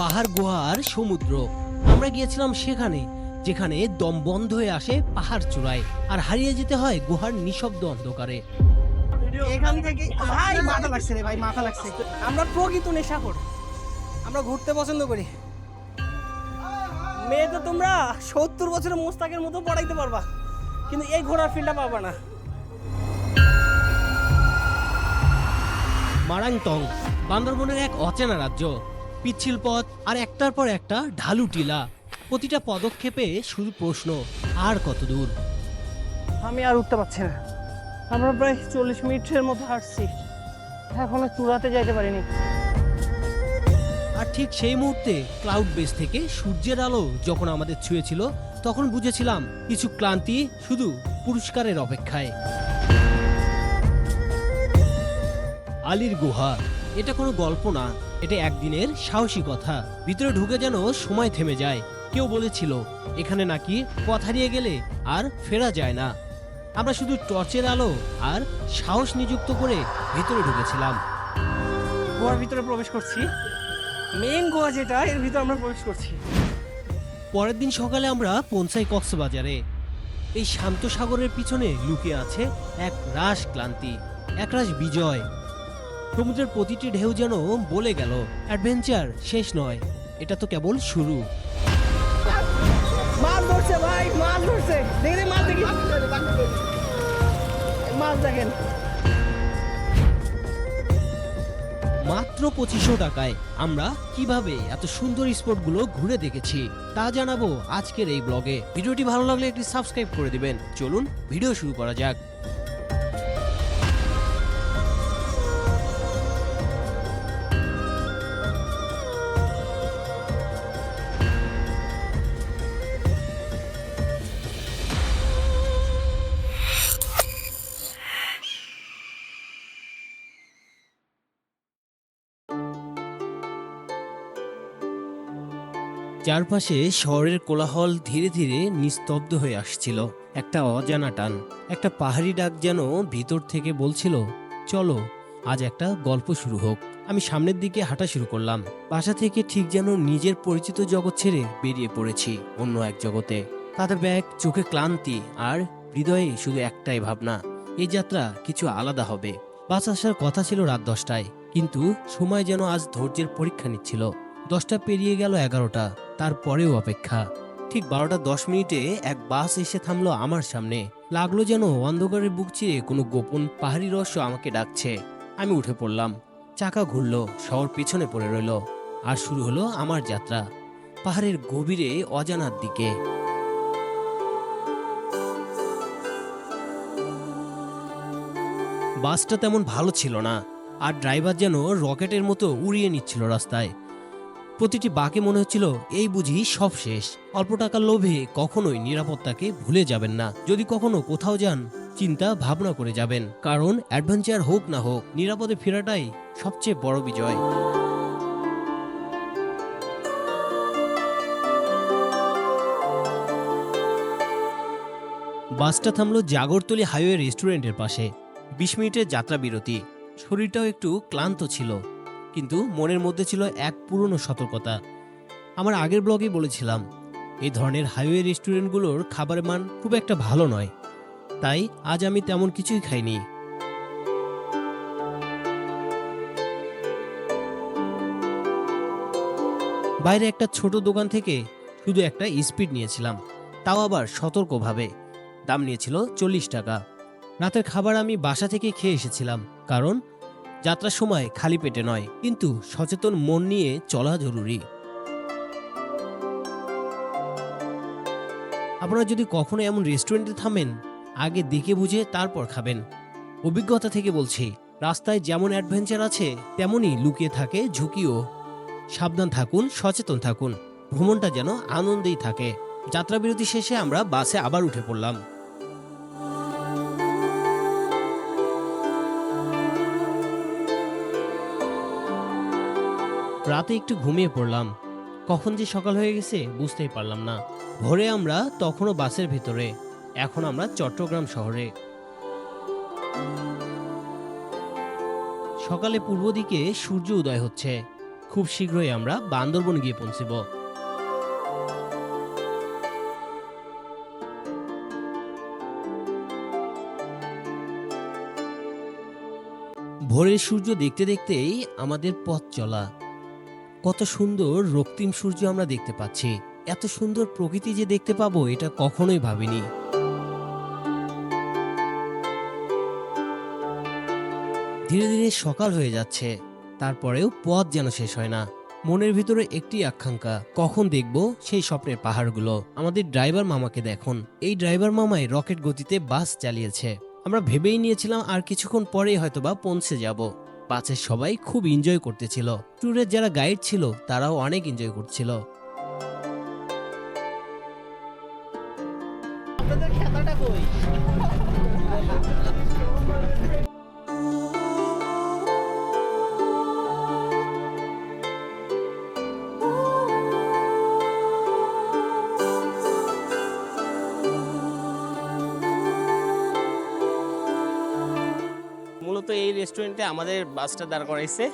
পাহাড় গুহা আর সমুদ্র। আমরা গিয়েছিলাম সেখানে যেখানে দম বন্ধ হয়ে আসে পাহাড় চূড়ায় আর হারিয়ে যেতে হয় গুহার নিঃশব্দ অন্ধকারে। এখান থেকে ভাই মাথা লাগছে রে ভাই মাথা লাগছে। আমরা প্রকৃত নেশাখোর আমরা ঘুরতে পছন্দ করি। মেয়ে তো তোমরা সত্তর বছরের মোস্তাকের মতো পড়াইতে পারবা কিন্তু এই ঘোরার ফিল্ডটা পাবা না। মারাংতং বান্দরবনের এক অচেনা রাজ্য। পিচ্ছিল পথ আর একটার পর একটা ঢালু টিলা। প্রতিটা পদক্ষেপে শুধু প্রশ্ন আর কত দূর? আমি আর উঠতে পারছি না। আমরা প্রায় চল্লিশ মিনিটের মতো হাঁটছি। এখনও চূড়াতে যাইতে পারিনি। আর ঠিক সেই মুহূর্তে ক্লাউড বেস থেকে সূর্যের আলো যখন আমাদের ছুঁয়েছিল তখন বুঝেছিলাম কিছু ক্লান্তি শুধু পুরস্কারের অপেক্ষায়। আলির গুহা এটা কোনো গল্প না। এটা একদিনের সাহসী কথা। ভিতরে ঢুকে যেন সময় থেমে যায়। কেউ বলেছিল এখানে নাকি পথ হারিয়ে গেলে আর ফেরা যায় না। আমরা শুধু টর্চের আলো আর সাহস নিযুক্ত করে ভিতরে ঢুকেছিলাম। গোয়ার ভিতরে প্রবেশ করছি। মেন গোয়া যেটা এর ভিতরে আমরা প্রবেশ করছি। পরের দিন সকালে আমরা পৌঁছাই কক্সবাজারে। এই শান্ত সাগরের পিছনে লুকিয়ে আছে এক রাস ক্লান্তি একরাশ বিজয়। সমুদ্রের প্রতিটি ঢেউ যেন বলে গেল। অ্যাডভেঞ্চার শেষ নয়। এটা তো কেবল শুরু। মাছ ধরছে ভাই মাছ ধরছে। দেখি দেখি মাছ দেখি। মাছ দেখেন। মাত্র পঁচিশশো টাকায় আমরা কীভাবে এত সুন্দর স্পটগুলো ঘুরে দেখেছি তা জানাব আজকের এই ব্লগে। ভিডিওটি ভালো লাগলে একটি সাবস্ক্রাইব করে দিবেন। চলুন ভিডিও শুরু করা যাক। চারপাশে শহরের কোলাহল ধীরে ধীরে নিস্তব্ধ হয়ে আসছিল। একটা অজানা টান, একটা পাহাড়ি ডাক যেন ভিতর থেকে বলছিল, চলো, আজ একটা গল্প শুরু হোক। আমি সামনের দিকে হাঁটা শুরু করলাম। বাসা থেকে ঠিক যেন নিজের পরিচিত জগৎ ছেড়ে বেরিয়ে পড়েছি অন্য এক জগতে। কাঁধে ব্যাগ চোখে ক্লান্তি আর হৃদয়ে শুধু একটাই ভাবনা, এই যাত্রা কিছু আলাদা হবে। বাস আসার কথা ছিল রাত দশটায়, কিন্তু সময় যেন আজ ধৈর্যের পরীক্ষা নিচ্ছিল। দশটা পেরিয়ে গেল এগারোটা। তারপরেও অপেক্ষা। ঠিক বারোটা দশ মিনিটে এক বাস এসে থামলো আমার সামনে। লাগল যেন অন্ধকারের বুক চিরে কোনো গোপন পাহাড়ি রহস্য আমাকে ডাকছে। আমি উঠে পড়লাম। চাকা ঘুরলো, শহর পিছনে পড়ে রইল। আর শুরু হলো আমার যাত্রা। পাহাড়ের গভীরে অজানার দিকে। বাসটা তেমন ভালো ছিল না। আর ড্রাইভার যেন রকেটের মতো উড়িয়ে নিচ্ছিল রাস্তায়। প্রতিটি বাঁকে মনে হচ্ছিল, এই বুঝি সব শেষ। অল্প টাকার লোভে কখনোই নিরাপত্তাকে ভুলে যাবেন না। যদি কখনো কোথাও যান, চিন্তা, ভাবনা করে যাবেন। কারণ অ্যাডভেঞ্চার হোক না হোক, নিরাপদে ফেরাটাই সবচেয়ে বড় বিজয়। বাসটা থামলো জাগরতলি হাইওয়ে রেস্টুরেন্টের পাশে। বিশ মিনিটের যাত্রা বিরতি শরীরটাও একটু ক্লান্ত ছিল। কিন্তু মনের মধ্যে ছিল এক পুরনো সতর্কতা। আমার আগের ব্লগেই বলেছিলাম, এই ধরনের হাইওয়ে রেস্টুরেন্টগুলোর খাবারের মান খুব একটা ভালো নয়। তাই আজ আমি তেমন কিছুই খাইনি। বাইরে একটা ছোট দোকান থেকে শুধু একটা স্পিড নিয়েছিলাম, তাও আবার সতর্কভাবে। দাম নিয়েছিল চল্লিশ টাকা। রাতের খাবার আমি বাসা থেকে খেয়ে এসেছিলাম, কারণ যাত্রার সময় খালি পেটে নয়, কিন্তু সচেতন মন নিয়ে চলা জরুরি। আপনারা যদি কখনো এমন রেস্টুরেন্টে থামেন, আগে দেখে বুঝে তারপর খাবেন। অভিজ্ঞতা থেকে বলছি, রাস্তায় যেমন অ্যাডভেঞ্চার আছে, তেমনই লুকিয়ে থাকে ঝুঁকিও। সাবধান থাকুন, সচেতন থাকুন। ভ্রমণটা যেন আনন্দেই থাকে। যাত্রাবিরতি শেষে আমরা বাসে আবার উঠে পড়লাম। রাতে একটু ঘুমিয়ে পড়লাম। কখন যে সকাল হয়ে গেছে বুঝতেই পারলাম না। ভোরে আমরা তখনও বাসের ভিতরে। এখন আমরা চট্টগ্রাম শহরে। সকালে পূর্ব দিকে সূর্য উদয় হচ্ছে। খুব শীঘ্রই আমরা বান্দরবন গিয়ে পৌঁছব। ভোরের সূর্য দেখতে দেখতেই আমাদের পথ চলা। কত সুন্দর রক্তিম সূর্য আমরা দেখতে পাচ্ছি। এত সুন্দর প্রকৃতি যে দেখতে পাবো, এটা কখনোই ভাবিনি। ধীরে ধীরে সকাল হয়ে যাচ্ছে। তারপরেও পথ যেন শেষ হয় না। মনের ভিতরে একটি আকাঙ্ক্ষা, কখন দেখব সেই স্বপ্নের পাহাড়গুলো? আমাদের ড্রাইভার মামাকে দেখুন। এই ড্রাইভার মামাই রকেট গতিতে বাস চালিয়েছে। আমরা ভেবেই নিয়েছিলাম আর কিছুক্ষণ পরেই হয়তোবা পৌঁছে যাব। বাসের সবাই খুব এনজয় করতেছিল। ট্যুরের যারা গাইড ছিল, তারাও অনেক এনজয় করছিল। আপনাদের খেতাটা কই? রেস্টুরেন্টে আমাদের বাসটা দাঁড় করাইছে।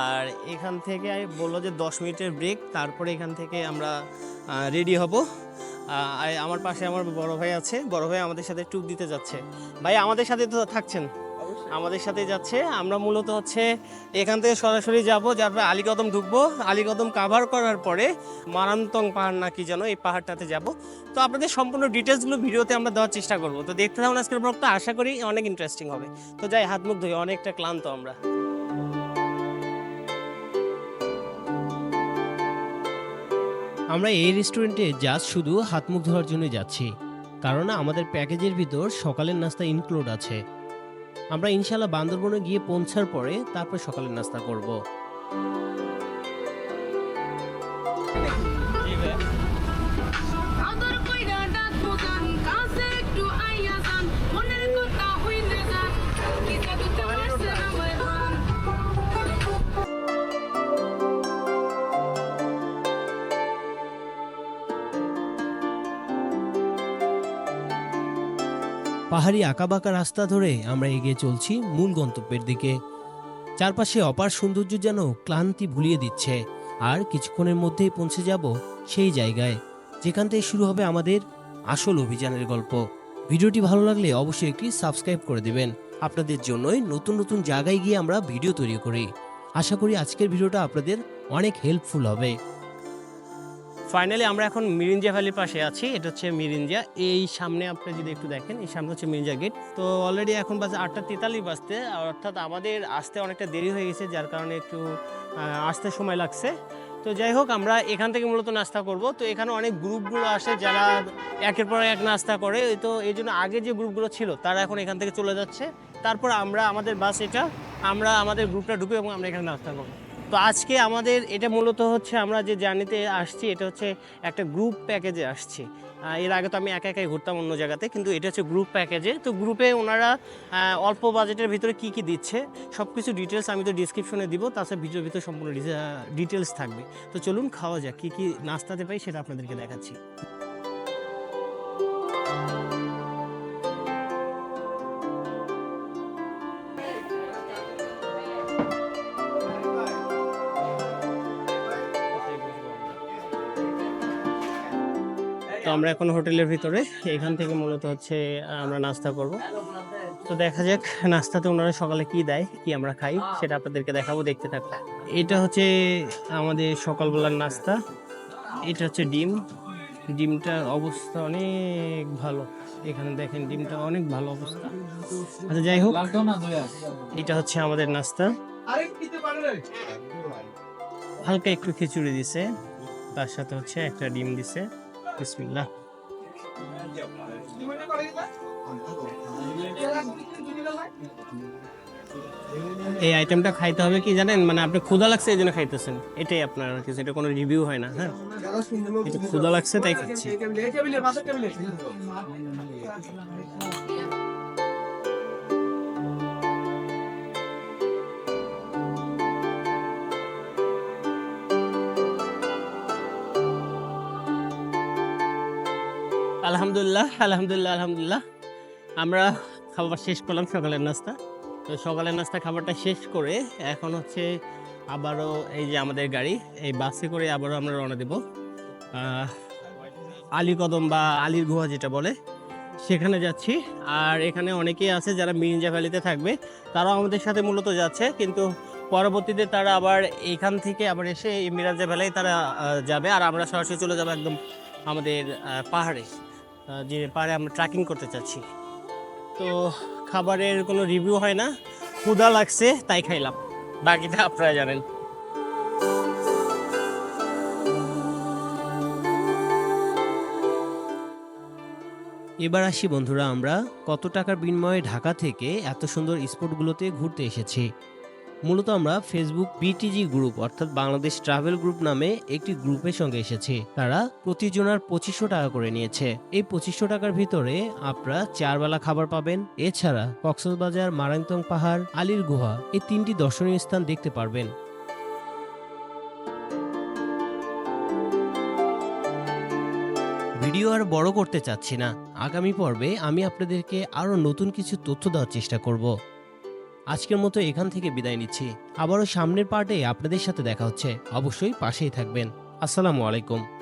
আর এখান থেকে বলল যে দশ মিনিটের ব্রেক তারপরে এখান থেকে আমরা রেডি হব। আর আমার পাশে আমার বড় ভাই আছে। বড় ভাই আমাদের সাথে টুক দিতে যাচ্ছে। ভাই, আমাদের সাথে তো থাকছেন। আমাদের সাথে যাচ্ছে। আমরা মূলত হচ্ছে এখান থেকে সরাসরি যাব যারপরে আলীকদম ঢুকবো। আলীকদম কাভার করার পরে মারান্তং পাহাড় না কি যেন এই পাহাড়টাতে যাব। তো আপনাদের সম্পূর্ণ ডিটেলসগুলো ভিডিওতে আমরা দেওয়ার চেষ্টা করব। তো দেখতে থাকুন আজকের ব্লগটা আশা করি অনেক ইন্টারেস্টিং হবে। তো যাই হাত মুখ ধুই অনেকটা ক্লান্ত আমরা। আমরা এই রেস্টুরেন্টে জাস্ট শুধু হাত মুখ ধোয়ার জন্য যাচ্ছি। কারণ আমাদের প্যাকেজের ভিতর সকালের নাস্তা ইনক্লুড আছে। আমরা ইনশাল্লাহ বান্দরবনে গিয়ে পৌঁছার পরে তারপর সকালের নাস্তা করব। পাহাড়ি আঁকাবাঁকা রাস্তা ধরে আমরা এগিয়ে চলছি মূল গন্তব্যের দিকে। চারপাশে অপার সৌন্দর্য যেন ক্লান্তি ভুলিয়ে দিচ্ছে। আর কিছুক্ষণের মধ্যেই পৌঁছে যাব সেই জায়গায়, যেখান থেকে শুরু হবে আমাদের আসল অভিযানের গল্প। ভিডিওটি ভালো লাগলে অবশ্যই একটি সাবস্ক্রাইব করে দেবেন। আপনাদের জন্যই নতুন নতুন জায়গায় গিয়ে আমরা ভিডিও তৈরি করি। আশা করি আজকের ভিডিওটা আপনাদের অনেক হেল্পফুল হবে। ফাইনালি আমরা এখন মিরিঞ্জা ভ্যালির পাশে আছি। এটা হচ্ছে মিরিঞ্জা। এই সামনে আপনি যদি একটু দেখেন, এই সামনে হচ্ছে মিরিঞ্জা গেট তো অলরেডি এখন বাজে আটটা তেতাল্লিশ বাজতে, অর্থাৎ আমাদের আসতে অনেকটা দেরি হয়ে গেছে, যার কারণে একটু আসতে সময় লাগছে। তো যাই হোক, আমরা এখান থেকে মূলত নাস্তা করব। তো এখানে অনেক গ্রুপগুলো আসে যারা একের পর এক নাস্তা করে। তো এই জন্য আগে যে গ্রুপগুলো ছিল, তারা এখন এখান থেকে চলে যাচ্ছে। তারপর আমরা, আমাদের বাস এটা, আমরা আমাদের গ্রুপটা ঢুকে এবং আমরা এখানে নাস্তা করব। তো আজকে আমাদের এটা মূলত হচ্ছে আমরা যে জার্নিতে আসছি, এটা হচ্ছে একটা গ্রুপ প্যাকেজে আসছি। এর আগে তো আমি একা একাই ঘুরতাম অন্য জায়গাতে, কিন্তু এটা হচ্ছে গ্রুপ প্যাকেজে তো গ্রুপে ওনারা অল্প বাজেটের ভিতরে কি কি দিচ্ছে সব কিছু ডিটেলস আমি তো ডিসক্রিপশনে দিব, তাছাড়া ভিডিওর ভিতরে সম্পূর্ণ ডিটেলস থাকবে। তো চলুন খাওয়া যাক, কী কী নাস্তাতে পাই সেটা আপনাদেরকে দেখাচ্ছি। আমরা এখন হোটেলের ভিতরে। এখান থেকে মূলত হচ্ছে আমরা নাস্তা করব। তো দেখা যাক নাস্তাতে ওনারা সকালে কি দেয়, কি আমরা খাই, সেটা আপনাদেরকে দেখাবো, দেখতে থাকব এটা হচ্ছে আমাদের সকালবেলার নাস্তা। এটা হচ্ছে ডিম। ডিমটার অবস্থা অনেক ভালো। এখানে দেখেন, ডিমটা অনেক ভালো অবস্থা। আচ্ছা যাই হোক, এটা হচ্ছে আমাদের নাস্তা। হালকা একটু খিচুড়ি দিছে। তার সাথে হচ্ছে একটা ডিম দিছে। বিসমিল্লাহ এই আইটেমটা খাইতে হবে কি জানেন? মানে আপনি ক্ষুদা লাগছে এই জন্য খাইতেছেন। এটাই আপনার আর কিছু এটা কোনো রিভিউ হয় না হ্যাঁ? এটা ক্ষুধা লাগছে তাই খাচ্ছি। আলহামদুলিল্লাহ আলহামদুলিল্লাহ আলহামদুলিল্লাহ। আমরা খাবার শেষ করলাম সকালের নাস্তা। তো সকালের নাস্তা খাবারটা শেষ করে এখন হচ্ছে আবারও এই যে আমাদের গাড়ি, এই বাসে করে আবারও আমরা রওনা দেব। আলী কদম বা আলীর গুহা যেটা বলে, সেখানে যাচ্ছি। আর এখানে অনেকেই আছে যারা মিরিঞ্জা ভ্যালিতে থাকবে, তারাও আমাদের সাথে মূলত যাচ্ছে। কিন্তু পরবর্তীতে তারা আবার এখান থেকে আবার এসে মিরাজা ভ্যালি তারা যাবে। আর আমরা সরাসরি চলে যাব একদম আমাদের পাহাড়ে। যে পাহাড়ে আমরা ট্রেকিং করতে চাচ্ছি। তো খাবারের কোনো রিভিউ হয় না, ক্ষুধা লাগছে, তাই খাইলাম। বাকিটা আপনারা জানেন। এবার আসি বন্ধুরা, আমরা কত টাকার বিনিময়ে ঢাকা থেকে এত সুন্দর স্পটগুলোতে ঘুরতে এসেছি। মূলত আমরা ফেসবুক বিটিজি গ্রুপ অর্থাৎ বাংলাদেশ ট্রাভেল গ্রুপ নামে একটি গ্রুপের সঙ্গে এসেছি। তারা প্রতিজনার পঁচিশশো টাকা করে নিয়েছে। এই পঁচিশশো টাকার ভিতরে আপনারা চারবেলা খাবার পাবেন। এছাড়া কক্সবাজার, মারাংতং পাহাড়, আলীর গুহা এই তিনটি দর্শনীয় স্থান দেখতে পারবেন। ভিডিও আর বড় করতে চাচ্ছি না। আগামী পর্বে আমি আপনাদেরকে আরও নতুন কিছু তথ্য দেওয়ার চেষ্টা করব। আজকের মতো এখান থেকে বিদায় নিচ্ছি। আবারও সামনের পার্টে আপনাদের সাথে দেখা হচ্ছে। অবশ্যই পাশেই থাকবেন। আসসালামু আলাইকুম।